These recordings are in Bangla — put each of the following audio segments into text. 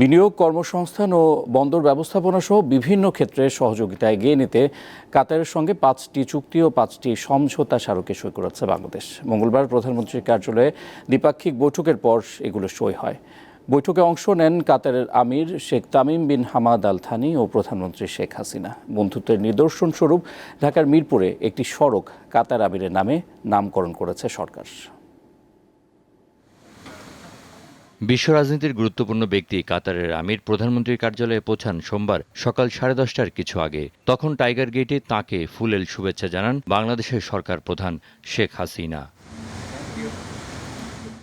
বিনিয়োগ কর্মসংস্থান ও বন্দর ব্যবস্থাপনা সহ বিভিন্ন ক্ষেত্রে সহযোগিতা এগিয়ে নিতে কাতারের সঙ্গে পাঁচটি চুক্তি ও পাঁচটি সমঝোতা স্মারকে সই করেছে বাংলাদেশ। মঙ্গলবার প্রধানমন্ত্রীর কার্যালয়ে দ্বিপাক্ষিক বৈঠকের পর এগুলো সই হয়। বৈঠকে অংশ নেন কাতারের আমির Sheikh Tamim bin Hamad Al Thani ও প্রধানমন্ত্রী শেখ হাসিনা। বন্ধুত্বের নিদর্শন স্বরূপ ঢাকার মিরপুরে একটি সড়ক কাতার আমিরের নামে নামকরণ করেছে সরকার। বিশ্ব রাজনীতির গুরুত্বপূর্ণ ব্যক্তি কাতারের আমির প্রধানমন্ত্রীর কার্যালয়ে পৌঁছান সোমবার সকাল সাড়ে দশটার কিছু আগে। তখন টাইগার গেটে তাঁকে ফুলেল শুভেচ্ছা জানান বাংলাদেশের সরকার প্রধান শেখ হাসিনা।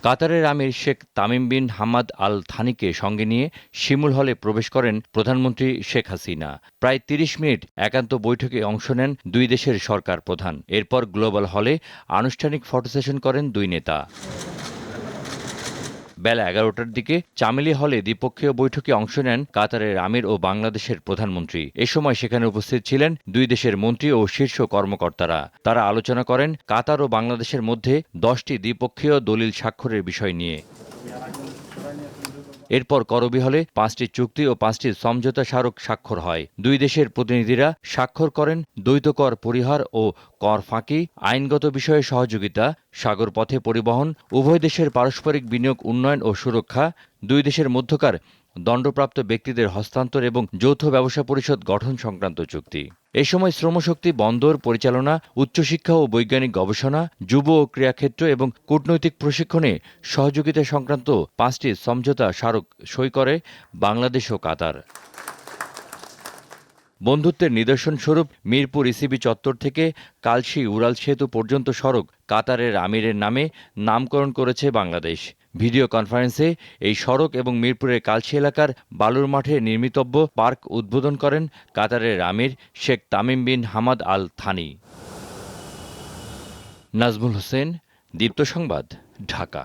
কাতারের আমির Sheikh Tamim bin Hamad Al থানিকে সঙ্গে নিয়ে শিমুল হলে প্রবেশ করেন প্রধানমন্ত্রী শেখ হাসিনা। প্রায় তিরিশ মিনিট একান্ত বৈঠকে অংশ নেন দুই দেশের সরকার প্রধান। এরপর গ্লোবাল হলে আনুষ্ঠানিক ফটো সেশন করেন দুই নেতা। বেলা এগারোটার দিকে চামেলি হলে দ্বিপক্ষীয় বৈঠকে অংশ নেন কাতারের আমির ও বাংলাদেশের প্রধানমন্ত্রী। এ সময় সেখানে উপস্থিত ছিলেন দুই দেশের মন্ত্রী ও শীর্ষ কর্মকর্তারা। তারা আলোচনা করেন কাতার ও বাংলাদেশের মধ্যে দশটি দ্বিপক্ষীয় দলিল স্বাক্ষরের বিষয় নিয়ে। এরপর করবি হলে পাঁচটি চুক্তি ও পাঁচটি সমঝোতা স্মারক স্বাক্ষর হয়। দুই দেশের প্রতিনিধিরা স্বাক্ষর করেন দ্বৈত কর পরিহার ও কর ফাঁকি, আইনগত বিষয়ে সহযোগিতা সাগর পথে পরিবহন, উভয় দেশের পারস্পরিক বিনিয়োগ উন্নয়ন ও সুরক্ষা, দুই দেশের মধ্যকার দণ্ডপ্রাপ্ত ব্যক্তিদের হস্তান্তর এবং যৌথ ব্যবসা পরিষদ গঠন সংক্রান্ত চুক্তি। এ সময় শ্রমশক্তি বন্দর পরিচালনা, উচ্চশিক্ষা ও বৈজ্ঞানিক গবেষণা, যুব ও ক্রীড়াক্ষেত্র এবং কূটনৈতিক প্রশিক্ষণে সহযোগিতা সংক্রান্ত পাঁচটি সমঝোতা স্মারক সই করে বাংলাদেশ ও কাতার। বন্ধুত্বের নিদর্শনস্বরূপ মিরপুর ইসিবি চত্বর থেকে কালশি উড়াল সেতু পর্যন্ত সড়ক কাতারের আমিরের নামে নামকরণ করেছে বাংলাদেশ। ভিডিও কনফারেন্সে এই সড়ক এবং মিরপুরের কালশি এলাকার বালুর মাঠে নির্মিতব্য পার্ক উদ্বোধন করেন কাতারের আমির Sheikh Tamim bin Hamad Al Thani. Nazmul Hossain, Deepto Sangbad, Dhaka.